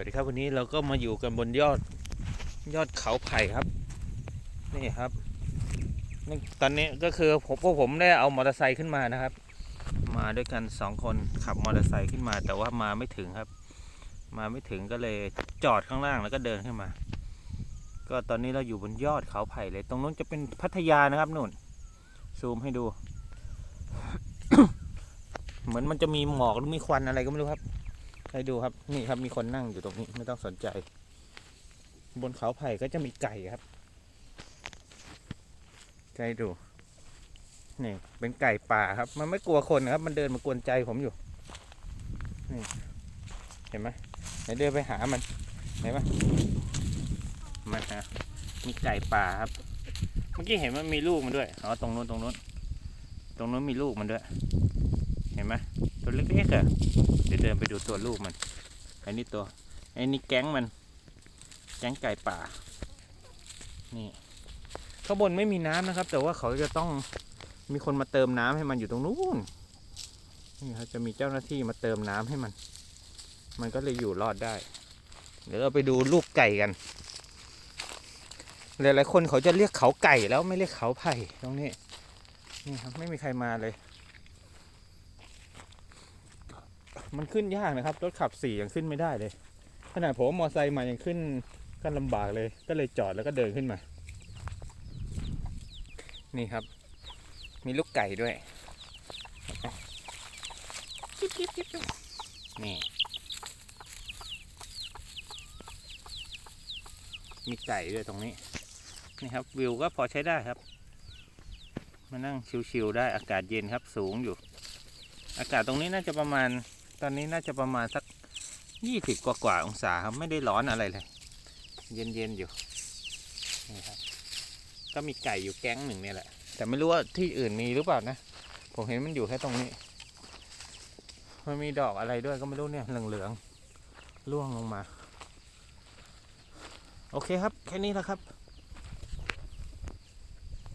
วัสดีครับวันนี้เราก็มาอยู่กันบนยอดยอดเขาไผ่ครับ นี่ครับนี่ตอนนี้ก็คือผมพวกผมได้เอามอเตอร์ไซค์ขึ้นมานะครับ มาด้วยกันสองคนขับมอเตอร์ไซค์ขึ้นมา แต่ว่ามาไม่ถึงครับ มาไม่ถึงก็เลยจอดข้างล่างแล้วก็เดินขึ้นมา ก็ตอนนี้เราอยู่บนยอดเขาไผ่เลย ตรงนู้นจะเป็นพัทยานะครับนู่นซูมให้ดู เหมือนมันจะมีหมอกหรือมีควันอะไรก็ไม่รู้ครับ ให้ดูครับนี่ครับมีคนนั่งอยู่ตรงนี้ไม่ต้องสนใจ บนเขาไผ่ก็จะมีไก่ครับให้ดูนี่เป็นไก่ป่าครับ มันไม่กลัวคนครับ มันเดินมากวนใจผมอยู่นี่เห็นไหมไหนเดินไปหามันเห็นไหมมันฮะมีไก่ป่าครับ เมื่อกี้เห็นมันมีลูกมันด้วยอ๋อตรงนู้นตรงนู้นตรงนู้นมีลูกมันด้วย ห็นไหมตัวเล็กๆอะเดี๋ยวเดินไปดูตัวลูกมันไอันนี้ตัวไอันนี้แก๊งมัน แก๊งไก่ป่า นี่ข้างบนไม่มีน้ำนะครับ แต่ว่าเขาจะต้องมีคนมาเติมน้ำให้มันอยู่ตรงนู้นนี่เขาจะมีเจ้าหน้าที่มาเติมน้ำให้มัน มันก็เลยอยู่รอดได้ เดี๋ยวเราไปดูลูกไก่กันหลายๆคนเขาจะเรียกเขาไก่แล้วไม่เรียกเขาไผ่ตรงนี้นี่ครับไม่มีใครมาเลย มันขึ้นยากนะครับ รถขับสี่ยังขึ้นไม่ได้เลย ขนาดผมมอไซค์มายังขึ้นกันลำบากเลย ก็เลยจอดแล้วก็เดินขึ้นมา นี่ครับ มีลูกไก่ด้วย นี่ มีไก่ด้วยตรงนี้ นี่ครับ วิวก็พอใช้ได้ครับ มานั่งชิวๆได้อากาศเย็นครับสูงอยู่ อากาศตรงนี้น่าจะประมาณ ตอนนี้น่าจะประมาณสักยี่สิบกว่ากว่าองศาครับ ไม่ได้ร้อนอะไรเลย เย็นๆอยู่นี่ครับก็มีไก่อยู่แก๊งหนึ่งเนี่ยแหละ แต่ไม่รู้ว่าที่อื่นมีหรือเปล่านะ ผมเห็นมันอยู่แค่ตรงนี้มันมีดอกอะไรด้วยก็ไม่รู้เนี่ยเหลืองๆร่วงลงมา โอเคครับ แค่นี้แหละครับ